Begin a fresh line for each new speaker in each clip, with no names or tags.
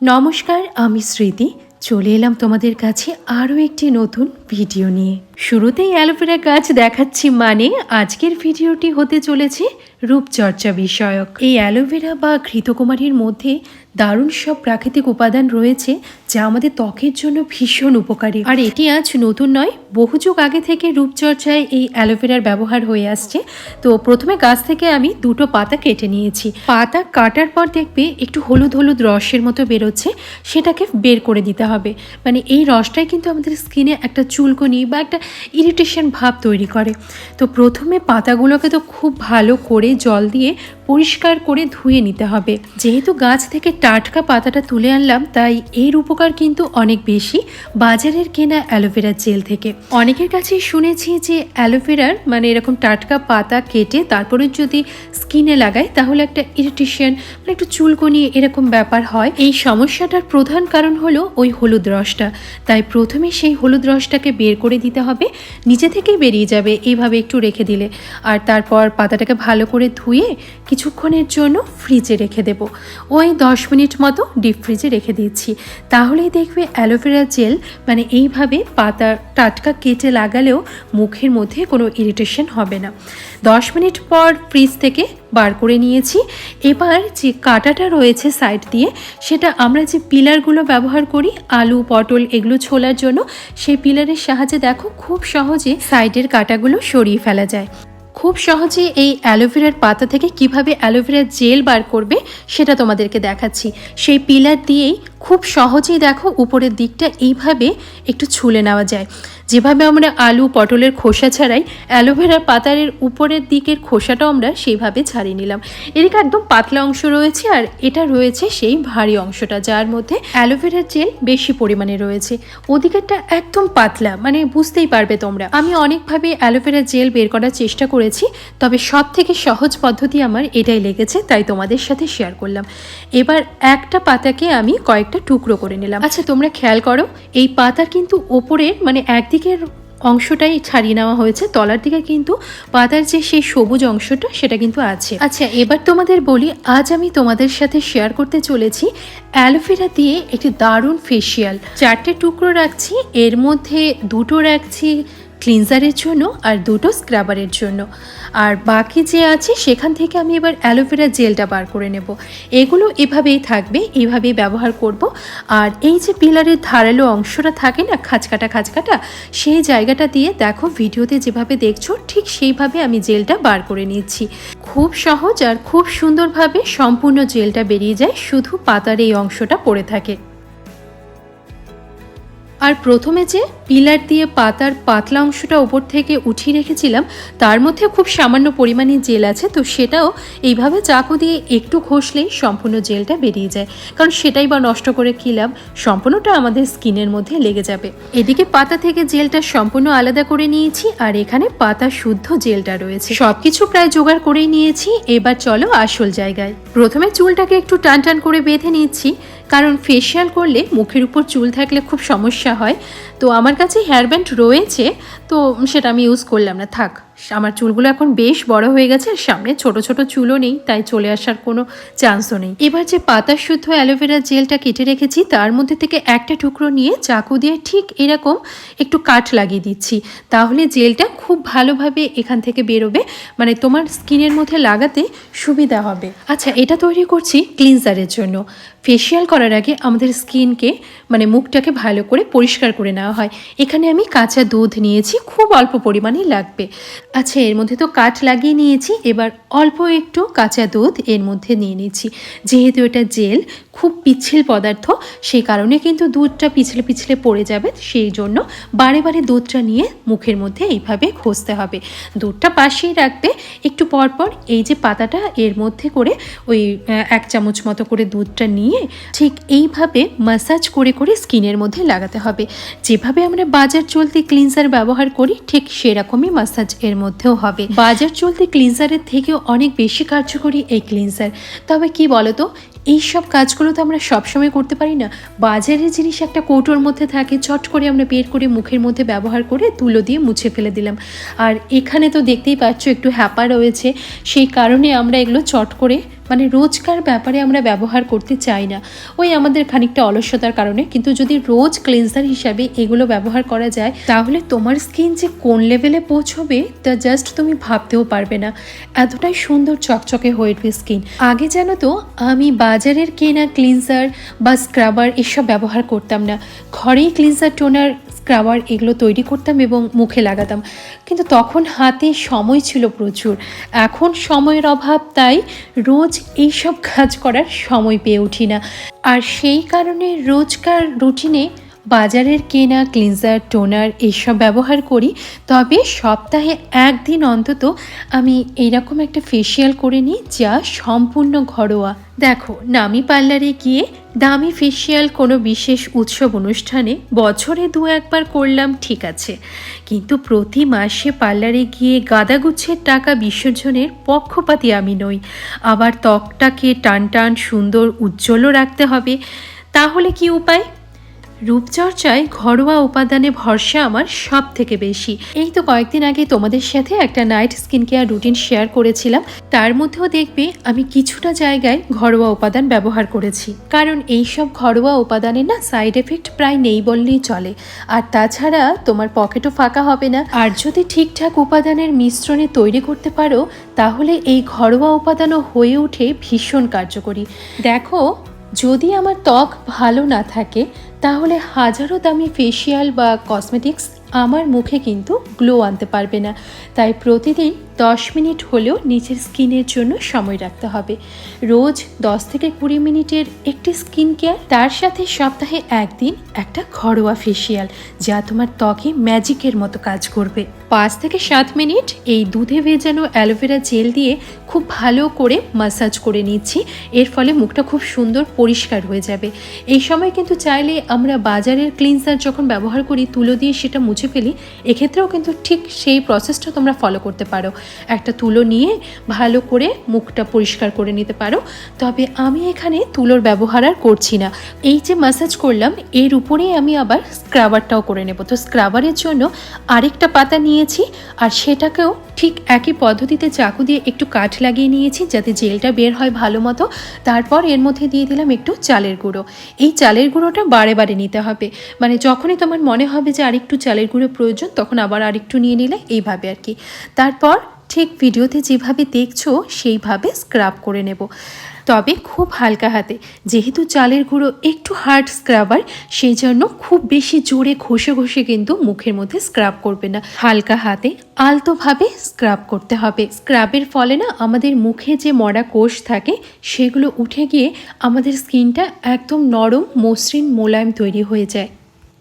নমস্কার, আমি স্মৃতি। চলে এলাম তোমাদের কাছে আরও একটি নতুন ভিডিও নিয়ে। শুরুতেই অ্যালোভেরা গাছ দেখাচ্ছি মানে আজকের ভিডিওটি হতে চলেছে রূপচর্চা বিষয়ক। এই অ্যালোভেরা বা ঘৃতকুমারীর মধ্যে দারুণ সব প্রাকৃতিক উপাদান রয়েছে যা আমাদের ত্বকের জন্য ভীষণ উপকারী। আর এটি আজ নতুন নয়, বহু যুগ আগে থেকে রূপচর্চায় এই অ্যালোভেরার ব্যবহার হয়ে আসছে। তো প্রথমে গাছ থেকে আমি দুটো পাতা কেটে নিয়েছি। পাতা কাটার পর দেখবে একটু হলুদ হলুদ রসের মতো বেরোচ্ছে, সেটাকে বের করে দিতে হবে। মানে এই রসটাই কিন্তু আমাদের স্কিনে একটা চুলকনি বা একটা ইরিটেশন ভাব তৈরি করে। তো প্রথমে পাতাগুলোকে তো খুব ভালো করে জল দিয়ে পরিষ্কার করে ধুয়ে নিতে হবে। যেহেতু গাছ থেকে টাটকা পাতাটা তুলে আনলাম, তাই এর উপকার কিন্তু অনেক বেশি বাজারের কেনা অ্যালোভেরা জেল থেকে। অনেকের কাছেই শুনেছি যে অ্যালোভেরার মানে এরকম টাটকা পাতা কেটে তারপরে যদি স্কিনে লাগায়, তাহলে একটা ইরিটেশন মানে একটু চুলকনি এরকম ব্যাপার হয়। এই সমস্যাটার প্রধান কারণ হলো ওই হলুদ রসটা। তাই প্রথমে সেই হলুদ রসটাকে বের করে দিতে হবে। নিচে থেকেই বেরিয়ে যাবে, এইভাবে একটু রেখে দিলে। আর তারপর পাতাটাকে ভালো করে ধুয়ে কিছুক্ষণের জন্য ফ্রিজে রেখে দেব। ওই দশ মিনিট মতো ডিপ ফ্রিজে রেখে দিচ্ছি। তাহলেই দেখবে অ্যালোভেরা জেল মানে এইভাবে পাতা টাটকা কেটে লাগালেও মুখের মধ্যে কোনো ইরিটেশন হবে না। দশ মিনিট পর ফ্রিজ থেকে বার করে নিয়েছি। এবার যে কাঁটাটা রয়েছে সাইড দিয়ে, সেটা আমরা যে পিলারগুলো ব্যবহার করি, আলু, পটল এগুলো ছোলার জন্য, সেই পিলারের সাহায্যে দেখো খুব সহজে সাইডের কাঁটাগুলো সরিয়ে ফেলা যায়। খুব সহজে এই অ্যালোভেরার পাতা থেকে কীভাবে অ্যালোভেরার জেল বার করবে, সেটা তোমাদেরকে দেখাচ্ছি। সেই পিলার দিয়েই খুব সহজেই দেখো উপরের দিকটা এইভাবে একটু ছুলে নেওয়া যায়। যেভাবে আমরা আলু, পটলের খোসা ছাড়াই অ্যালোভেরার পাতারের উপরের দিকের খোসাটাও আমরা সেইভাবে ছাড়িয়ে নিলাম। এদিকে একদম পাতলা অংশ রয়েছে আর এটা রয়েছে সেই ভারী অংশটা, যার মধ্যে অ্যালোভেরার জেল বেশি পরিমাণে রয়েছে। ওদিকেরটা একদম পাতলা মানে বুঝতেই পারবে তোমরা। আমি অনেকভাবে অ্যালোভেরা জেল বের করার চেষ্টা করেছি, তবে সব থেকে সহজ পদ্ধতি আমার এটাই লেগেছে, তাই তোমাদের সাথে শেয়ার করলাম। এবার একটা পাতাকে আমি কয়েকটা টুকরো করে নিলাম। আচ্ছা তোমরা খেয়াল করো, এই পাতার কিন্তু ওপরের মানে একদিকের অংশটাই ছাড়িয়ে নেওয়া হয়েছে, তলার দিকে কিন্তু পাতার যে সেই সবুজ অংশটা, সেটা কিন্তু আছে। আচ্ছা এবার তোমাদের বলি, আজ আমি তোমাদের সাথে শেয়ার করতে চলেছি অ্যালোভেরা দিয়ে একটি দারুণ ফেসিয়াল চারটে টুকরো রাখছি, এর মধ্যে দুটো রাখছি ক্লিনজারের জন্য আর দুটো স্ক্রাবারের জন্য। আর বাকি যে আছে, সেখান থেকে আমি এবার অ্যালোভেরা জেলটা বার করে নেব। এগুলো এভাবেই থাকবে, এভাবেই ব্যবহার করব। আর এই যে পিলারের ধারালো অংশটা থাকে না, খাঁচকাটা খাঁচকাটা, সেই জায়গাটা দিয়ে দেখো, ভিডিওতে যেভাবে দেখছ, ঠিক সেইভাবে আমি জেলটা বার করে নিচ্ছি। খুব সহজ আর খুব সুন্দরভাবে সম্পূর্ণ জেলটা বেরিয়ে যায়, শুধু পাতার এই অংশটা পড়ে থাকে। আর প্রথমে যে পিলার দিয়ে পাতার পাতলা অংশটা ওপর থেকে উঠিয়ে রেখেছিলাম, তার মধ্যে খুব সামান্য পরিমাণে জেল আছে, তো সেটাও এইভাবে চাকু দিয়ে একটু ঘষলেই সম্পূর্ণ জেলটা বেরিয়ে যায়। কারণ সেটাই বা নষ্ট করে কিলাম সম্পূর্ণটা আমাদের স্কিনের মধ্যে লেগে যাবে। এদিকে পাতা থেকে জেলটা সম্পূর্ণ আলাদা করে নিয়েছি, আর এখানে পাতা শুদ্ধ জেলটা রয়েছে। সবকিছু প্রায় জোগাড় করেই নিয়েছি, এবার চলো আসল জায়গায়। প্রথমে চুলটাকে একটু টান টান করে বেঁধে নিচ্ছি কারণ ফেশিয়াল করলে মুখের উপর চুল থাকলে খুব সমস্যা হয়। তো আমার কাছে হেয়ার ব্যান্ড রয়েছে, তো সেটা আমি ইউজ করলাম না, থাক। আমার চুলগুলো এখন বেশ বড় হয়ে গেছে, সামনে ছোট ছোট চুলও নেই, তাই চলে আসার কোনো চান্সও নেই। এবার যে পাতা শুদ্ধ অ্যালোভেরা জেলটা কেটে রেখেছি, তার মধ্যে থেকে একটা টুকরো নিয়ে চাকু দিয়ে ঠিক এরকম একটু কাঠ লাগিয়ে দিচ্ছি। তাহলে জেলটা খুব ভালোভাবে এখান থেকে বেরোবে মানে তোমার স্কিনের মধ্যে লাগাতে সুবিধা হবে। আচ্ছা এটা তৈরি করছি ক্লিনজারের জন্য। ফেসিয়াল করার আগে আমাদের স্কিনকে মানে মুখটাকে ভালো করে পরিষ্কার করে নেওয়া হয়। এখানে আমি কাঁচা দুধ নিয়েছি, খুব অল্প পরিমাণেই লাগবে। আচ্ছা এর মধ্যে তো কাঠ লাগিয়ে নিয়েছি। এবার অল্প একটু কাঁচা দুধ এর মধ্যে নিয়ে নিচ্ছি। যেহেতু এটা জেল, খুব পিচ্ছিল পদার্থ, সেই কারণে কিন্তু দুধটা পিছলে পিছলে পড়ে যাবে, সেই জন্য বারে বারে দুধটা নিয়ে মুখের মধ্যে এইভাবে ঘষতে হবে। দুধটা পাশেই রাখবে একটু পর পর এই যে পাতাটা, এর মধ্যে করে ওই এক চামচ মতো করে দুধটা নিয়ে ঠিক এইভাবে মাসাজ করে করে স্কিনের মধ্যে লাগাতে হবে। যেভাবে আমরা বাজার চলতি ক্লিনজার ব্যবহার করি, ঠিক সেরকমই মাসাজ এর মধ্যেও হবে। বাজার চলতে ক্লিনজারের থেকেও অনেক বেশি কার্যকরী এই ক্লিনজার। তবে কি বলতো এই সব কাজগুলো তো আমরা সবসময় করতে পারি না। বাজারের জিনিস একটা কৌটোর মধ্যে থাকে, চট করে আমরা বের করে মুখের মধ্যে ব্যবহার করে তুলো দিয়ে মুছে ফেলে দিলাম। আর এখানে তো দেখতেই পাচ্ছ একটু হ্যাপা রয়েছে। সেই কারণে আমরা এগুলো চট করে মানে রোজকার ব্যাপারে আমরা ব্যবহার করতে চাই না। ওই আমাদের খানিকটা অলস্যতার কারণে। কিন্তু যদি রোজ ক্লিনজার হিসাবে এগুলো ব্যবহার করা যায়, তাহলে তোমার স্কিন যে কোন লেভেলে পৌঁছবে, তা জাস্ট তুমি ভাবতেও পারবে না। এতটাই সুন্দর চকচকে হয়ে উঠবে স্কিন আগে জানো তো আমি বাজারের কেনা ক্লিনজার বা স্ক্রাবার এসব ব্যবহার করতাম না। ঘরেই ক্লিনজার টোনার স্ক্রাবার এগুলো তৈরি করতাম এবং মুখে লাগাতাম। কিন্তু তখন হাতে সময় ছিল প্রচুর। এখন সময়ের অভাব, তাই রোজ এইসব কাজ করার সময় পেয়ে উঠি না। আর সেই কারণে রোজকার রুটিনে বাজারের কেনা, ক্লিনজার, টোনার এসব ব্যবহার করি। তবে সপ্তাহে একদিন অন্তত আমি এইরকম একটা ফেসিয়াল করে নিই যা সম্পূর্ণ ঘরোয়া। দেখো, নামি পার্লারে গিয়ে দামি ফেসিয়াল কোনো বিশেষ উৎসব অনুষ্ঠানে বছরে দু একবার করলাম, ঠিক আছে। কিন্তু প্রতি মাসে পার্লারে গিয়ে গাদাগুচ্ছের টাকা বিসর্জনের পক্ষপাতী আমি নই। আবার ত্বকটাকে টান টান সুন্দর উজ্জ্বলও রাখতে হবে। তাহলে কি উপায়? রূপচর্চায় ঘরোয়া উপাদানে ভরসা আমার সব থেকে বেশি। এই তো কয়েকদিন আগে তোমাদের সাথে একটা night skin care routine share করেছিলাম। তার মধ্যেও দেখবে আমি কিছুটা জায়গায় ঘরোয়া উপাদান ব্যবহার করেছি। কারণ এই সব ঘরোয়া উপাদানের না সাইড এফেক্ট প্রায় নেই বললেই চলে। আর তাছাড়া তোমার পকেটও ফাঁকা হবে না। আর যদি ঠিকঠাক উপাদানের মিশ্রণে তৈরি করতে পারো, তাহলে এই ঘরোয়া উপাদানও হয়ে ওঠে ভীষণ কার্যকরী। দেখো যদি আমার ত্বক ভালো না থাকে, তাহলে হাজারো দামি ফেসিয়াল বা কসমেটিক্স আমার মুখে কিন্তু গ্লো আনতে পারবে না। তাই প্রতিদিন দশ মিনিট হলেও নিজের স্কিনের জন্য সময় রাখতে হবে। রোজ দশ থেকে কুড়ি মিনিটের একটি স্কিন কেয়ার, তার সাথে সপ্তাহে একদিন একটা ঘরোয়া ফেসিয়াল যা তোমার ত্বকে ম্যাজিকের মতো কাজ করবে। পাঁচ থেকে সাত মিনিট এই দুধে ভেজানো অ্যালোভেরা জেল দিয়ে খুব ভালো করে মাসাজ করে নিচ্ছি। এর ফলে মুখটা খুব সুন্দর পরিষ্কার হয়ে যাবে। এই সময় কিন্তু চাইলে আমরা বাজারের ক্লিনজার যখন ব্যবহার করি, তুলো দিয়ে সেটা মুছে ফেলি, এক্ষেত্রেও কিন্তু ঠিক সেই প্রসেসটা তোমরা ফলো করতে পারো। একটা তুলো নিয়ে ভালো করে মুখটা পরিষ্কার করে নিতে পারো। তবে আমি এখানে তুলোর ব্যবহার আর করছি না। এই যে মাসাজ করলাম, এর উপরেই আমি আবার স্ক্রাবারটাও করে নেব। তো স্ক্রাবারের জন্য আরেকটা পাতা নিয়েছি আর সেটাকেও ঠিক একই পদ্ধতিতে চাকু দিয়ে একটু কাঠ লাগিয়ে নিয়েছি যাতে জেলটা বের হয় ভালো মতো। তারপর এর মধ্যে দিয়ে দিলাম একটু চালের গুঁড়ো। এই চালের গুঁড়োটা বারে বারে নিতে হবে। মানে যখনই তোমার মনে হবে যে আরেকটু চালের গুঁড়ো প্রয়োজন, তখন আবার আরেকটু নিয়ে নিলে এইভাবে আর কি। তারপর ঠিক ভিডিওতে যেভাবে দেখছ, সেইভাবে স্ক্রাব করে নেব। তবে খুব হালকা হাতে, যেহেতু চালের গুঁড়ো একটু হার্ড স্ক্রাবার সেই জন্য খুব বেশি জোরে ঘষে ঘষে কিন্তু মুখের মধ্যে স্ক্রাব করবে না। হালকা হাতে আলতোভাবে স্ক্রাব করতে হবে। স্ক্রাবের ফলে না আমাদের মুখে যে মরা কোষ থাকে, সেগুলো উঠে গিয়ে আমাদের স্কিনটা একদম নরম মসৃণ মোলায়েম তৈরি হয়ে যায়।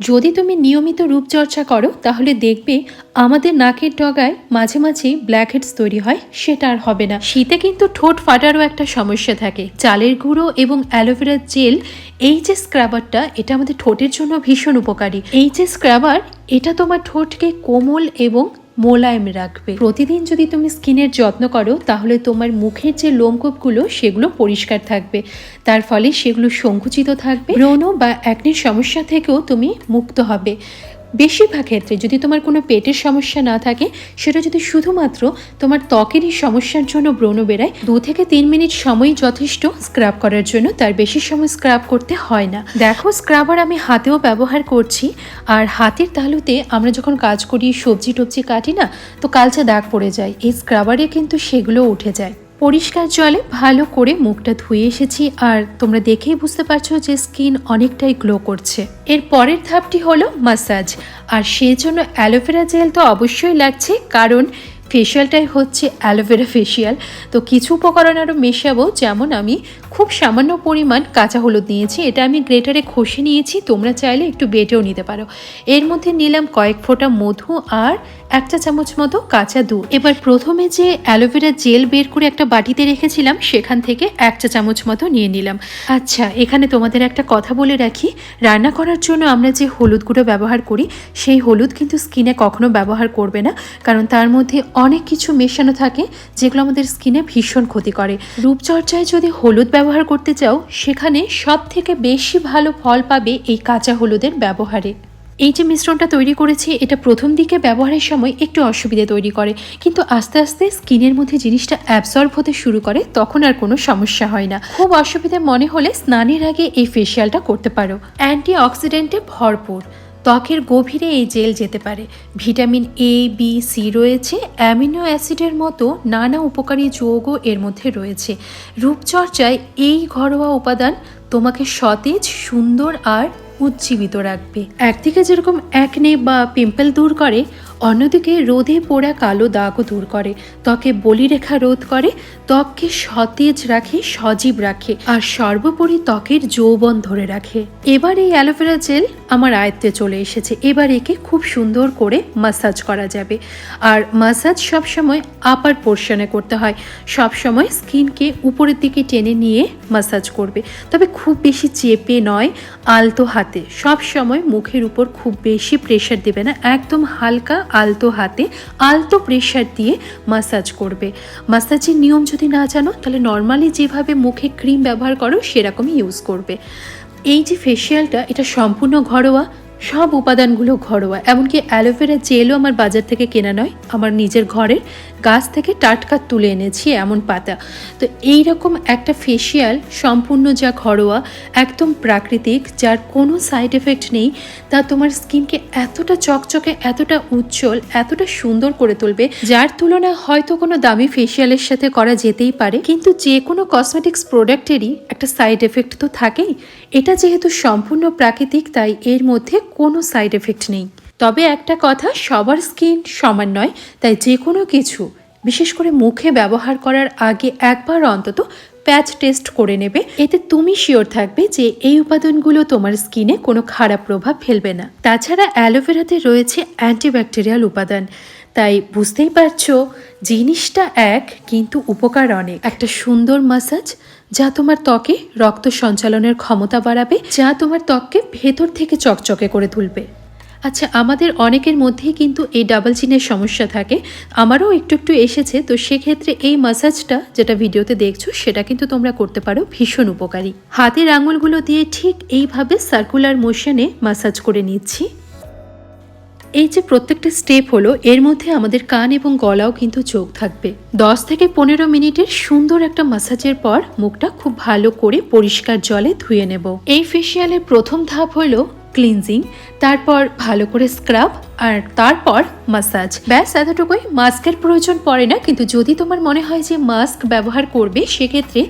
যদি তুমি নিয়মিত রূপচর্চা করো, তাহলে দেখবে আমাদের নাকের ডগায় মাঝে মাঝে ব্ল্যাক হেডস তৈরি হয়, সেটা আর হবে না। শীতে কিন্তু ঠোঁট ফাটারও একটা সমস্যা থাকে। চালের গুঁড়ো এবং অ্যালোভেরার জেল, এই যে স্ক্রাবারটা, এটা আমাদের ঠোঁটের জন্য ভীষণ উপকারী। এই যে স্ক্রাবার, এটা তোমার ঠোঁটকে কোমল এবং মোলায়েম রাখবে। প্রতিদিন যদি তুমি স্কিনের যত্ন করো, তাহলে তোমার মুখের যে লোমকূপগুলো, সেগুলো পরিষ্কার থাকবে। তার ফলে সেগুলো সংকুচিত থাকবে। ব্রণ বা অ্যাকনির সমস্যা থেকেও তুমি মুক্ত হবে। বেশিরভাগ ক্ষেত্রে যদি তোমার কোনো পেটের সমস্যা না থাকে, সেটা যদি শুধুমাত্র তোমার ত্বকেরই সমস্যার জন্য ব্রণ বেড়ায় দু থেকে তিন মিনিট সময় যথেষ্ট স্ক্রাব করার জন্য, তার বেশি সময় স্ক্রাব করতে হয় না। দেখো স্ক্রাবার আমি হাতেও ব্যবহার করছি, আর হাতের তালুতে আমরা যখন কাজ করি সবজি টবজি কাটি না, তো কালচে দাগ পড়ে যায়। এই স্ক্রাবারে কিন্তু সেগুলো উঠে যায়। পরিষ্কার জলে ভালো করে মুখটা ধুয়ে এসেছি আর তোমরা দেখেই বুঝতে পারছ যে স্কিন অনেকটাই গ্লো করছে। এর পরের ধাপটি হলো মাসাজ আর সেই জন্য অ্যালোভেরা জেল তো অবশ্যই লাগছে, কারণ ফেশিয়ালটাই হচ্ছে অ্যালোভেরা ফেশিয়াল তো কিছু উপকরণ আরও মেশাবো, যেমন আমি খুব সামান্য পরিমাণ কাঁচা হলুদ নিয়েছি, এটা আমি গ্রেটারে খসে নিয়েছি, তোমরা চাইলে একটু বেটেও নিতে পারো। এর মধ্যে নিলাম কয়েক ফোঁটা মধু আর একটা চামচ মতো কাঁচা দুধ। এবার প্রথমে যে অ্যালোভেরা জেল বের করে একটা বাটিতে রেখেছিলাম, সেখান থেকে এক চা চামচ মতো নিয়ে নিলাম। আচ্ছা এখানে তোমাদের একটা কথা বলে রাখি। রান্না করার জন্য আমরা যে হলুদ গুঁড়ো ব্যবহার করি, সেই হলুদ কিন্তু স্কিনে কখনো ব্যবহার করবে না, কারণ তার মধ্যে অনেক কিছু মেশানো থাকে, যেগুলো আমাদের স্কিনে ভীষণ ক্ষতি করে। রূপচর্চায় যদি হলুদ ব্যবহার করতে চাও, সেখানে সব থেকে বেশি ভালো ফল পাবে এই কাঁচা হলুদের ব্যবহারে। এই যে মিশ্রণটা তৈরি করেছি, এটা প্রথম দিকে ব্যবহারের সময় একটু অসুবিধে তৈরি করে, কিন্তু আস্তে আস্তে স্কিনের মধ্যে জিনিসটা অ্যাবসর্ব হতে শুরু করে, তখন আর কোনো সমস্যা হয় না। খুব অসুবিধে মনে হলে স্নানের আগে এই ফেসিয়ালটা করতে পারো। অ্যান্টি অক্সিডেন্টে ভরপুর। ত্বকের গভীরে এই জেল যেতে পারে। ভিটামিন এ বি সি রয়েছে। অ্যামিনো অ্যাসিডের মতো নানা উপকারী যৌগও এর মধ্যে রয়েছে। রূপচর্চায় এই ঘরোয়া উপাদান তোমাকে সতেজ, সুন্দর আর উজ্জীবিত রাখবে। একদিকে যেরকম একনে বা পিম্পল দূর করে, অন্যদিকে রোদে পোড়া কালো দাগও দূর করে। ত্বকে বলিরেখা রোধ করে, ত্বককে সতেজ রাখে, সজীব রাখে, আর সর্বোপরি ত্বকের যৌবন ধরে রাখে। এবার এই অ্যালোভেরা জেল আমার আয়ত্তে চলে এসেছে। এবার একে খুব সুন্দর করে মাসাজ করা যাবে। আর মাসাজ সবসময় আপার পোর্শনে করতে হয়। সবসময় স্কিনকে উপরের দিকে টেনে নিয়ে মাসাজ করবে। তবে খুব বেশি চেপে নয়, আলতো হাতে। সব সময় মুখের উপর খুব বেশি প্রেশার দেবে না, একদম হালকা আলতো হাতে আলতো প্রেশার দিয়ে মাসাজ করবে। মাসাজের নিয়ম যদি না জানো, তাহলে নর্মালি যেভাবে মুখে ক্রিম ব্যবহার করো, সেরকমই ইউজ করবে। এই যে ফেসিয়ালটা এটা সম্পূর্ণ ঘরোয়া। সব উপাদানগুলো ঘরোয়া, এমনকি অ্যালোভেরা জেলও আমার বাজার থেকে কেনা নয়, আমার নিজের ঘরের গাছ থেকে টাটকা তুলে এনেছি এমন পাতা। তো এই রকম একটা ফেসিয়াল সম্পূর্ণ যা ঘরোয়া, একদম প্রাকৃতিক, যার কোনো সাইড এফেক্ট নেই, তা তোমার স্কিনকে এতটা চকচকে, এতটা উজ্জ্বল, এতটা সুন্দর করে তুলবে, যার তুলনা হয়তো কোনো দামি ফেসিয়ালের সাথে করা যেতেই পারে। কিন্তু যে কোনো কসমেটিক্স প্রোডাক্টেরই একটা সাইড এফেক্ট তো থাকেই। এটা যেহেতু সম্পূর্ণ প্রাকৃতিক, তাই এর মধ্যে কোনো সাইড এফেক্ট নেই। তবে একটা কথা, সবার স্কিন সমান নয়, তাই যে কোনো কিছু, বিশেষ করে মুখে ব্যবহার করার আগে একবার অন্তত প্যাচ টেস্ট করে নেবে। এতে তুমি শিওর থাকবে যে এই উপাদানগুলো তোমার স্কিনে কোনো খারাপ প্রভাব ফেলবে না। তাছাড়া অ্যালোভেরাতে রয়েছে অ্যান্টিব্যাকটেরিয়াল উপাদান। তাই বুঝতেই পারছ, জিনিসটা এক, কিন্তু উপকার অনেক। একটা সুন্দর মাসাজ যা তোমার ত্বকে রক্ত সঞ্চালনের ক্ষমতা বাড়াবে, যা তোমার ত্বককে ভেতর থেকে চকচকে করে তুলবে। আচ্ছা আমাদের অনেকের মধ্যেই কিন্তু এই ডাবল চিনের সমস্যা থাকে। আমারও একটু একটু এসেছে, তো সেক্ষেত্রে এই মাসাজটা যেটা ভিডিওতে দেখছ, সেটা কিন্তু তোমরা করতে পারো, ভীষণ উপকারী। হাতের আঙুলগুলো দিয়ে ঠিক এইভাবে সার্কুলার মোশনে মাসাজ করে নিচ্ছি। এই যে প্রত্যেকটা স্টেপ হলো, এর মধ্যে আমাদের কান এবং গলাও কিন্তু চোখ থাকবে। দশ থেকে পনেরো মিনিটের সুন্দর একটা মাসাজের পর মুখটা খুব ভালো করে পরিষ্কার জলে ধুয়ে নেব। এই ফেসিয়ালের প্রথম ধাপ হলো ক্লিনজিং তারপর ভালো করে স্ক্রাব আর তারপর মাসাজ ব্যাস, এতটুকুই। মাস্কের প্রয়োজন পড়ে না, কিন্তু যদি তোমার মনে হয় যে মাস্ক ব্যবহার করবে, সেক্ষেত্রে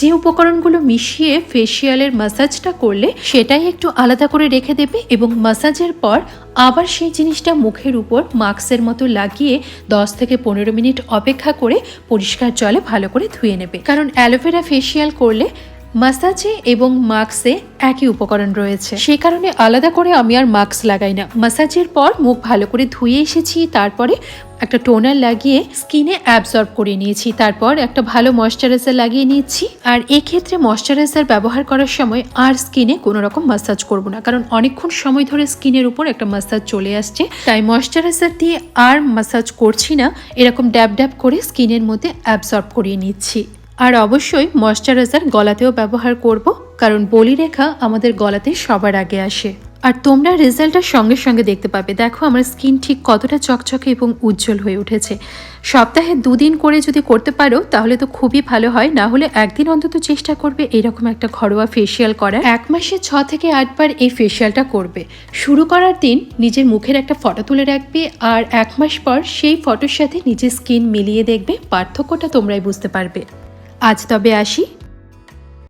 যে উপকরণগুলো মিশিয়ে ফেসিয়ালের মাসাজটা করলে, সেটাই একটু আলাদা করে রেখে দেবে এবং মাসাজের পর আবার সেই জিনিসটা মুখের উপর মাস্কের মতো লাগিয়ে দশ থেকে পনেরো মিনিট অপেক্ষা করে পরিষ্কার জলে ভালো করে ধুয়ে নেবে। কারণ অ্যালোভেরা ফেসিয়াল করলে মাসাজে এবং মাস্কে একই উপকরণ রয়েছে। সেই কারণে আলাদা করে আমি আর মাস্ক লাগাই না। মাসাজের পর মুখ ভালো করে ধুয়ে এসেছি, তারপরে একটা টোনার লাগিয়ে স্কিনে অ্যাবজর্ব করে নিয়েছি, তারপর একটা ভালো ময়শ্চারাইজার লাগিয়ে নিচ্ছি। আর এক্ষেত্রে ময়শ্চারাইজার ব্যবহার করার সময় আর স্কিনে কোনো রকম মাসাজ করব না, কারণ অনেকক্ষণ সময় ধরে স্কিনের উপর একটা মাসাজ চলে আসছে। তাই ময়শ্চারাইজার দিয়ে আর মাসাজ করছি না, এরকম ড্যাব ড্যাব করে স্কিনের মধ্যে অ্যাবজর্ব করিয়ে নিচ্ছি। আর অবশ্যই ময়শ্চারাইজার গলাতেও ব্যবহার করব, কারণ বলিরেখা আমাদের গলাতে সবার আগে আসে। আর তোমরা রেজাল্টটা সঙ্গে সঙ্গে দেখতে পাবে। দেখো, আমার স্কিন ঠিক কতটা চকচকে এবং উজ্জ্বল হয়ে উঠেছে। সপ্তাহে দুদিন করে যদি করতে পারো, তাহলে তো খুবই ভালো হয়। না হলে একদিন অন্তত চেষ্টা করবে এরকম একটা ঘরোয়া ফেসিয়াল করা এক মাসে ছ থেকে আটবার এই ফেসিয়ালটা করবে। শুরু করার দিন নিজের মুখের একটা ফটো তুলে রাখবে আর এক মাস পর সেই ফটোর সাথে নিজের স্কিন মিলিয়ে দেখবে। পার্থক্যটা তোমরাই বুঝতে পারবে। আজ তবে আসি।